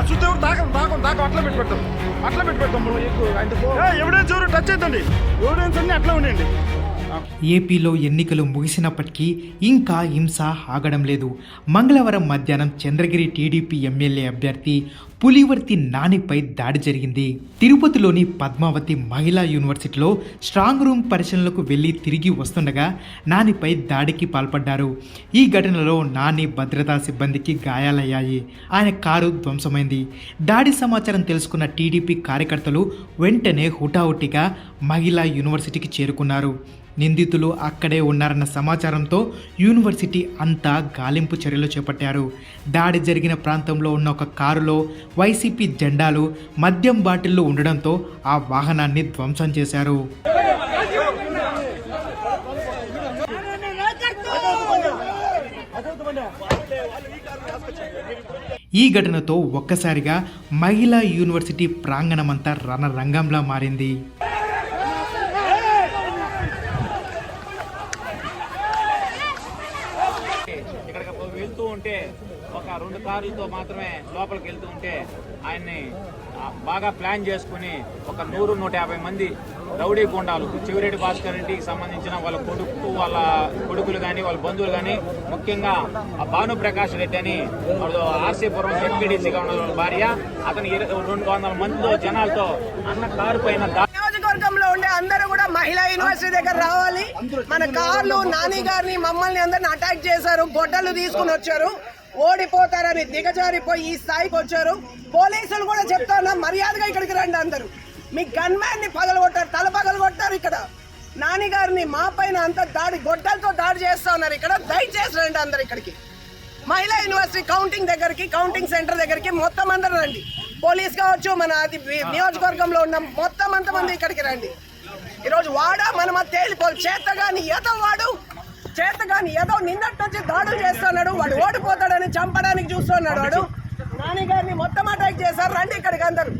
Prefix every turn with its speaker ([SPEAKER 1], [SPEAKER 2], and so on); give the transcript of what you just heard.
[SPEAKER 1] చూస్తే తాకం తాకం తాకం అట్లా పెట్టి అట్లా పెట్టి పెడతాం ఎవిడెన్స్ ఎవరు టచ్ అవుతుంది. ఎవిడెన్స్ అట్లా ఉండండి.
[SPEAKER 2] ఏపీలో ఎన్నికలు ముగిసినప్పటికీ ఇంకా హింస ఆగడం లేదు. మంగళవారం మధ్యాహ్నం చంద్రగిరి టీడీపీ ఎమ్మెల్యే అభ్యర్థి పులివర్తి నానిపై దాడి జరిగింది. తిరుపతిలోని పద్మావతి మహిళా యూనివర్సిటీలో స్ట్రాంగ్ రూమ్ పరిశీలనలకు వెళ్ళి తిరిగి వస్తుండగా నానిపై దాడికి పాల్పడ్డారు. ఈ ఘటనలో నాని భద్రతా సిబ్బందికి గాయాలయ్యాయి. ఆయన కారు ధ్వంసమైంది. దాడి సమాచారం తెలుసుకున్న టీడీపీ కార్యకర్తలు వెంటనే హుటాహుటిగా మహిళా యూనివర్సిటీకి చేరుకున్నారు. నిందితులు అక్కడే ఉన్నారన్న సమాచారంతో యూనివర్సిటీ అంతా గాలింపు చర్యలు చేపట్టారు. దాడి జరిగిన ప్రాంతంలో ఉన్న ఒక కారులో వైసీపీ జెండాలు మద్యం బాటిళ్ళు ఉండడంతో ఆ వాహనాన్ని ధ్వంసం చేశారు. ఈ ఘటనతో ఒక్కసారిగా మహిళా యూనివర్సిటీ ప్రాంగణమంతా రణరంగంలా మారింది.
[SPEAKER 3] వెళ్తూ ఉంటే ఒక రెండు కార్లతో మాత్రమే లోపలికి వెళ్తూ ఉంటే ఆయన్ని బాగా ప్లాన్ చేసుకుని ఒక నూరు నూట యాభై మంది రౌడీ గుండాలు చివరెడ్డి భాస్కర్ ఇంటికి సంబంధించిన వాళ్ళ కొడుకు వాళ్ళ కొడుకులు కానీ వాళ్ళ బంధువులు కానీ ముఖ్యంగా ఆ భానుప్రకాష్ రెడ్డి అని ఆర్సీపురం ఎంపీడీసీగా ఉన్న భార్య. అతని రెండు వందల మందితో జనాలతో అన్న కారు పైన
[SPEAKER 4] నియోజకవర్గంలో ఉండే అందరూ కూడా మహిళా యూనివర్సిటీ దగ్గర రావాలి. మన కార్లు నాని గారిని మమ్మల్ని అందరిని అటాక్ చేశారు గొడ్డలు తీసుకుని వచ్చారు. ఓడిపోతారని దిగజారిపోయి ఈ స్థాయికి వచ్చారు. పోలీసులు కూడా చెప్తున్నా మర్యాదగా ఇక్కడికి రండి అందరూ. మీ గన్ పగలగొట్టారు తల పగలగొట్టారు ఇక్కడ. నానిగారిని మా పైన అంత దాడి గొడ్డలతో దాడి చేస్తా ఉన్నారు ఇక్కడ. దయచేసి రండి అందరు ఇక్కడికి. మహిళా యూనివర్సిటీ కౌంటింగ్ దగ్గరికి కౌంటింగ్ సెంటర్ దగ్గరికి మొత్తం అందరూ రండి. పోలీస్ కావచ్చు మన అది నియోజకవర్గంలో ఉన్న మొత్తం అంతమంది ఇక్కడికి రండి. ఈరోజు వాడా మనం అది చేత కానీ ఈత వాడు చేతగాని ఏదో నిన్నటి నుంచి దాడులు చేస్తున్నాడు వాడు ఓడిపోతాడని చంపడానికి చూస్తున్నాడు వాడు. నాని గారిని మొత్తం అటాక్ చేశారు. రండి ఇక్కడికి అందరు.